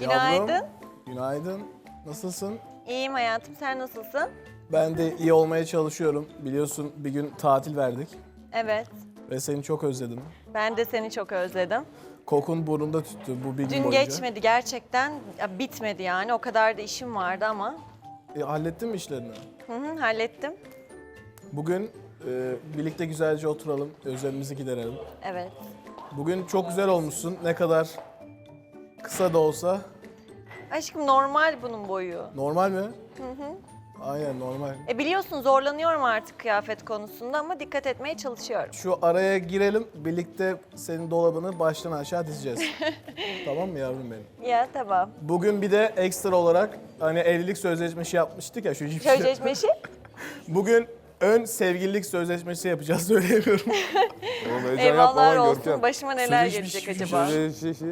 Günaydın. Günaydın. Nasılsın? İyiyim hayatım. Sen nasılsın? Ben de iyi olmaya çalışıyorum. Biliyorsun bir gün tatil verdik Evet. ve seni çok özledim. Ben de seni çok özledim. Kokun burnumda tüttü bu bir gün Dün boyunca. geçmedi gerçekten. Ya, bitmedi yani. O kadar da işim vardı ama. E, hallettin mi işlerini? Hı hı, hallettim. Bugün e, birlikte güzelce oturalım, özlemimizi giderelim. Evet. Bugün çok güzel olmuşsun. Ne kadar kısa da olsa. Aşkım normal bunun boyu. Normal mi? Aynen normal. E biliyorsun zorlanıyorum artık kıyafet konusunda ama dikkat etmeye çalışıyorum. Şu araya girelim, birlikte senin dolabını baştan aşağı dizeceğiz. tamam mı yavrum benim? Ya tamam. Bugün bir de ekstra olarak hani evlilik sözleşmesi yapmıştık ya şu cipsi. Sözleşmeşi. Bugün ön sevgililik sözleşmesi yapacağız söyleyemiyorum. Oğlum heyecan lan olsun. Görkem. Başıma neler gelecek acaba? Şöyle şey şey.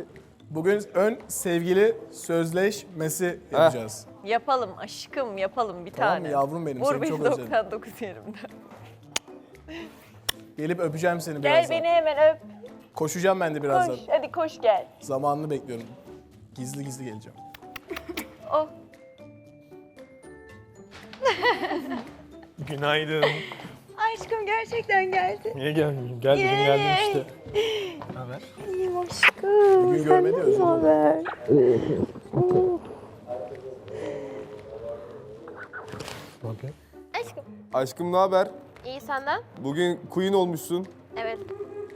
Bugün ön sevgili sözleşmesi yapacağız. Yapalım aşkım yapalım bir Tamam mı tane. yavrum benim Vur seni beni çok özledim. 99 yerimde. Gelip öpeceğim seni Gel birazdan. beni hemen öp. Koşacağım ben de birazdan. Koş hadi koş gel. Zamanını bekliyorum. Gizli gizli geleceğim. Oh. Günaydın. Aşkım gerçekten geldi. Niye gelmiyorsun? Gel dedim geldim işte. Haber? İyiyim aşkım. Bugün görmedi özür dilerim. Bakın. Aşkım. Aşkım ne haber? İyi senden? Bugün queen olmuşsun. Evet.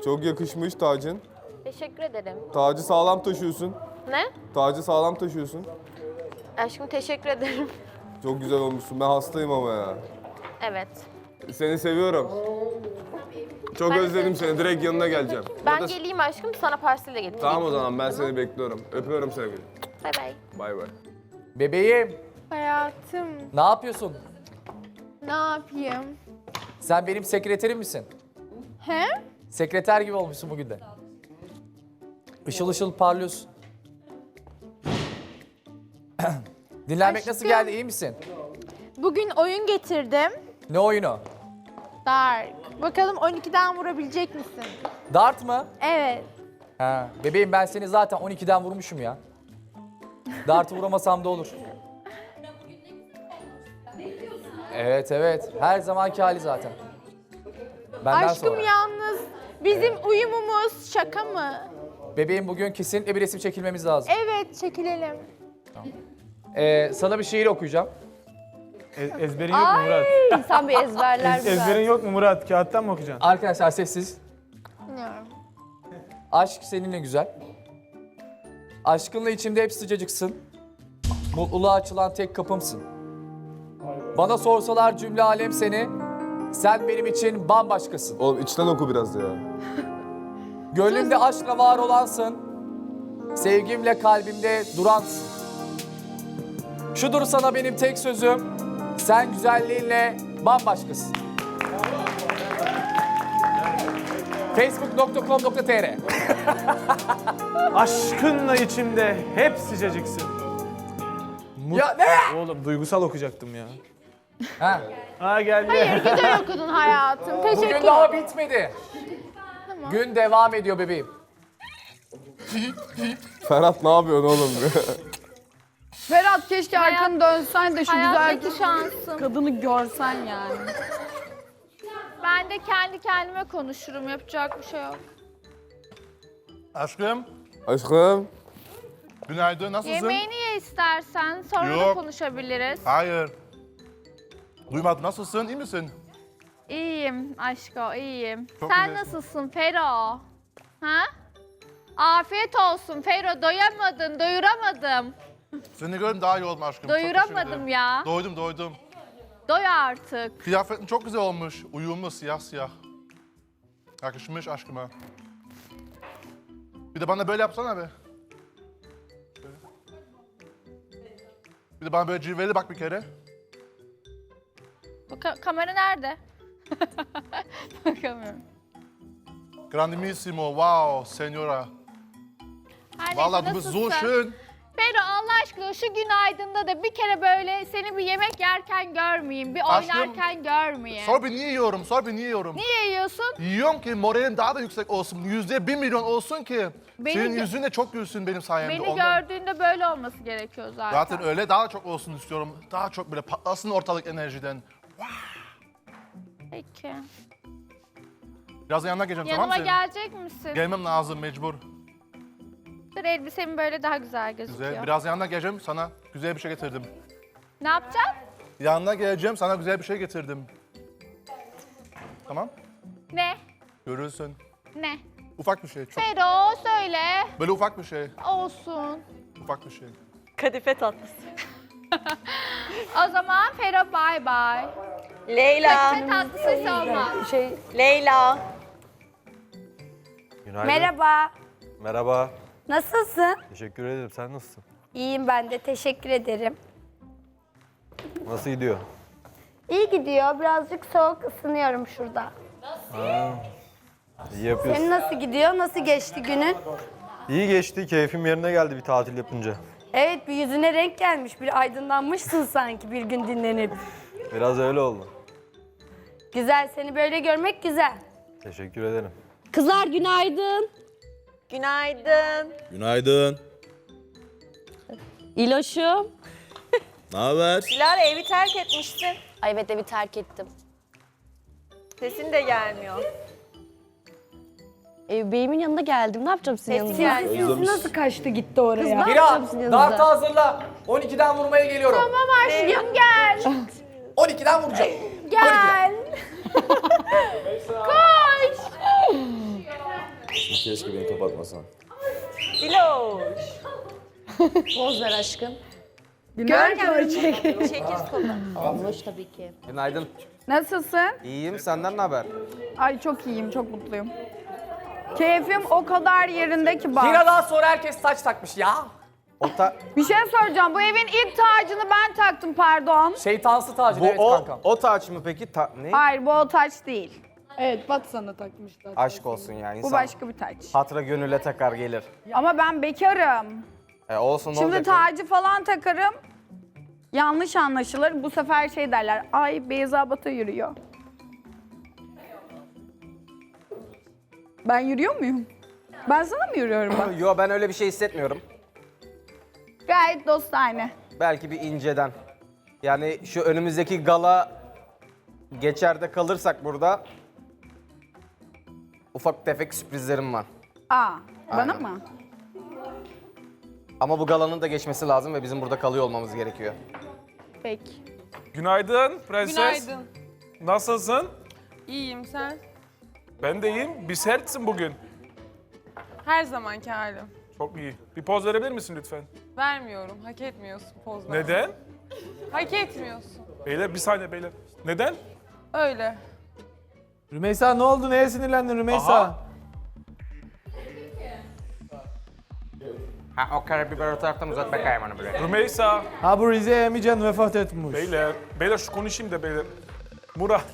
Çok yakışmış tacın. Teşekkür ederim. Tacı sağlam taşıyorsun. Ne? Tacı sağlam taşıyorsun. Aşkım teşekkür ederim. Çok güzel olmuşsun. Ben hastayım ama ya. Evet. Seni seviyorum. Çok Ben de özledim seni. Direkt yanına geleceğim. Ben Ya da- geleyim aşkım sana parselle getireyim. Tamam o zaman ben seni bekliyorum. Öpüyorum seni. Bay bay. Bay bay. Bebeğim, Hayatım, ne yapıyorsun? ne yapayım? Sen benim sekreterim misin? He? Sekreter gibi olmuşsun bugün de. Işıl ışıl parlıyorsun. Dinlenmek nasıl Aşkım. geldi, iyi misin? Bugün oyun getirdim. Ne oyunu? Dark. Bakalım 12'den vurabilecek misin? Dart mı? Evet. Ha. Bebeğim ben seni zaten 12'den vurmuşum ya. Dart'ı vuramasam da olur. Evet evet. Her zamanki hali zaten. Benden Aşkım sonra. yalnız bizim uyumumuz şaka mı? Bebeğim bugün kesinlikle bir resim çekilmemiz lazım. Evet, çekilelim. Ee, sana bir şiir okuyacağım. E- ezberin yok mu Murat? İnsan bir ezberler Ez- ezberin yok mu Murat? Kağıttan mı okuyacaksın? Arkadaşlar sessiz. Bilmiyorum. Aşk seninle güzel. Aşkınla içimde hep sıcacıksın. Mutluluğa açılan tek kapımsın. Bana sorsalar cümle alem seni, sen benim için bambaşkasın. Oğlum içten oku biraz ya. Gönlümde aşkla var olansın, sevgimle kalbimde duransın. Şudur sana benim tek sözüm, sen güzelliğinle bambaşkasın. Facebook.com.tr Aşkınla içimde hep sıcacıksın. Mut- Ya ne? Oğlum duygusal okuyacaktım ya. Ha, Ha geldi. Hayır, güzel okudun hayatım. Teşekkür bugün daha ederim. bitmedi. Gün devam ediyor bebeğim. Ferhat ne yapıyorsun oğlum? Ferhat keşke arkanı dönsen de şu güzel Hayattaki şansım. kadını görsen yani. Ben de kendi kendime konuşurum. Yapacak bir şey yok. Aşkım, Aşkım. günaydın. Nasılsın? Yemeğini ye istersen. Sonra da Yok. konuşabiliriz. Hayır. Duymadım. Nasılsın? İyi misin? İyiyim aşko, iyiyim. Çok Sen güzel. nasılsın Fero? Ha? Afiyet olsun Fero. Doyamadın, doyuramadım. Seni gördüm daha iyi oldum aşkım. Çok teşekkür Doyuramadım ederim. ya. Doydum, doydum. Doy artık. Kıyafetin çok güzel olmuş. Uyumlu, siyah siyah. Yakışmış aşkıma. Bir de bana böyle yapsana be. Bir de bana böyle cilveli bak bir kere. Bu ka- kamera nerede? Bakamıyorum. Grandissimo, wow, senora. Her neyse, Vallahi du bist nasılsın? Fero Allah aşkına şu günaydında da bir kere böyle seni bir yemek yerken görmeyeyim, bir Aşkım, oynarken görmeyeyim. Sor bir niye yiyorum? Sor bir niye yiyorum? Niye yiyorsun? Yiyorum ki moralim daha da yüksek olsun. Yüzde bir milyon olsun ki. Beni Senin gö- yüzün de çok gülsün benim sayemde. Beni Ondan- gördüğünde böyle olması gerekiyor zaten. Zaten öyle daha çok olsun istiyorum. Daha çok böyle patlasın ortalık enerjiden. Peki. Biraz yanına geleceğim Yanıma tamam mı senin? gelecek misin? Gelmem lazım mecbur. Dur elbisemin böyle daha güzel gözüküyor. Güzel. Biraz yanına geleceğim sana güzel bir şey getirdim. Ne yapacaksın? Yanına geleceğim sana güzel bir şey getirdim. Tamam? Ne? Görürsün. Ne? Ufak bir şey. Çok Fero söyle. böyle ufak bir şey. Olsun. Ufak bir şey. Kadife tatlısı. O zaman Fero bay bay. Leyla. Ne tatlısı olmaz. Leyla. Günaydın. Merhaba. Merhaba. Nasılsın? Teşekkür ederim. Sen nasılsın? İyiyim ben de. Teşekkür ederim. Nasıl gidiyor? İyi gidiyor. Birazcık soğuk ısınıyorum şurada. İyi yapıyorsun. Senin nasıl gidiyor? Nasıl geçti günün? İyi geçti. Keyfim yerine geldi bir tatil yapınca. Evet bir yüzüne renk gelmiş. Bir aydınlanmışsın sanki bir gün dinlenip. Biraz öyle oldu. Güzel. Seni böyle görmek güzel. Teşekkür ederim. Kızlar günaydın. Günaydın. Günaydın. İloşum. Ne haber? Dilara evi terk etmişsin. Ay evet evi terk ettim. Sesin de gelmiyor. E, beyimin yanında geldim. Ne yapacağım sizin Sesi gelmiyor. nasıl kaçtı gitti oraya? Mira, dartı hazırla. 12'den vurmaya geliyorum. Tamam aşkım gel. 12'den vuracağım. Gel. Koş. Keşke beni kapatmasan. Diloş. Poz ver aşkım. Görkem Çekiz kolu. Boş tabii ki. Günaydın. Nasılsın? İyiyim. Senden ne haber? Ay çok iyiyim, çok mutluyum. Keyfim o kadar yerinde ki bak. Mira daha sonra herkes saç takmış ya. O ta- Bir şey soracağım. Bu evin ilk tacını ben taktım pardon. Şeytansı tacı bu evet o, kankam. o taç mı peki? Ta- ne? Hayır bu o taç değil. Evet bak sana takmışlar. Aşk olsun yani. Bu İnsan başka bir taç. hatıra gönüle takar gelir. Ama ben bekarım. E, olsun ne Şimdi olacak? tacı falan takarım. Yanlış anlaşılır. Bu sefer şey derler. Ay Beyza Batı yürüyor. Ben yürüyor muyum? Ben sana mı yürüyorum bak? Yo ben öyle bir şey hissetmiyorum. Gayet dostane. Belki bir inceden. Yani şu önümüzdeki gala geçerde kalırsak burada ufak tefek sürprizlerim var. Aa, bana Aynen. mı? Ama bu galanın da geçmesi lazım ve bizim burada kalıyor olmamız gerekiyor. Peki. Günaydın prenses. Günaydın. Nasılsın? İyiyim sen? Ben de iyiyim. Bir sertsin bugün. Her zamanki halim. Çok iyi. Bir poz verebilir misin lütfen? Vermiyorum. Hak etmiyorsun poz vermeyi. Neden? Hak etmiyorsun. Beyler bir saniye beyler. Neden? Öyle. Rümeysa ne oldu? Neye sinirlendin Rümeysa? Ha o karabiber o taraftan uzat bakayım onu böyle. Rümeysa. Ha bu Rize Emican vefat etmiş. Beyler. Beyler şu konuşayım da beyler. Murat.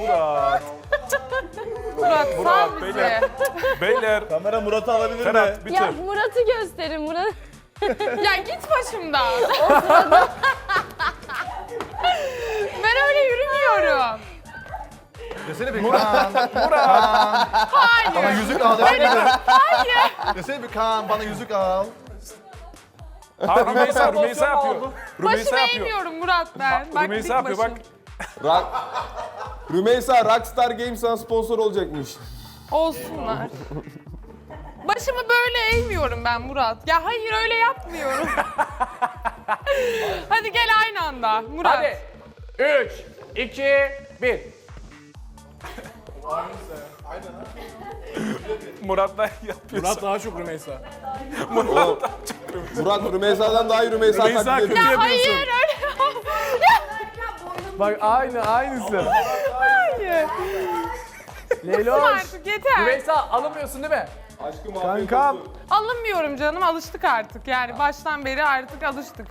Murat. Murat sal Murat bizi. beyler. Beyler. Kamera Murat'ı alabilir mi? Ferhat bitir. Murat'ı gösterin Murat. ya git başımdan. ben öyle yürümüyorum. Desene bir Kaan. Murat. Hayır. Bana yüzük al. Hayır. Desene bir Kaan bana yüzük al. Ha Rümeysa, Rümeysa yapıyor. Rümeysa Başımı yapıyor. eğmiyorum Murat ben. Bak Rümeysa yapıyor bak. başım. Rock... Rümeysa Rockstar Games'ten sponsor olacakmış. Olsunlar. Başımı böyle eğmiyorum ben Murat. Ya hayır öyle yapmıyorum. Hadi gel aynı anda Murat. Hadi. 3, 2, 1. Murat'la yapıyor. Murat daha çok Rümeysa. Murat. Murat Rümeysa'dan daha iyi Rümeysa, Rümeysa taklit kötü ediyor. yapıyorsun. Hayır öyle. Bak aynı aynısı. hayır. Leyla Artık yeter. Rümeysa alınmıyorsun değil mi? kankam. Alınmıyorum canım alıştık artık yani baştan beri artık alıştık.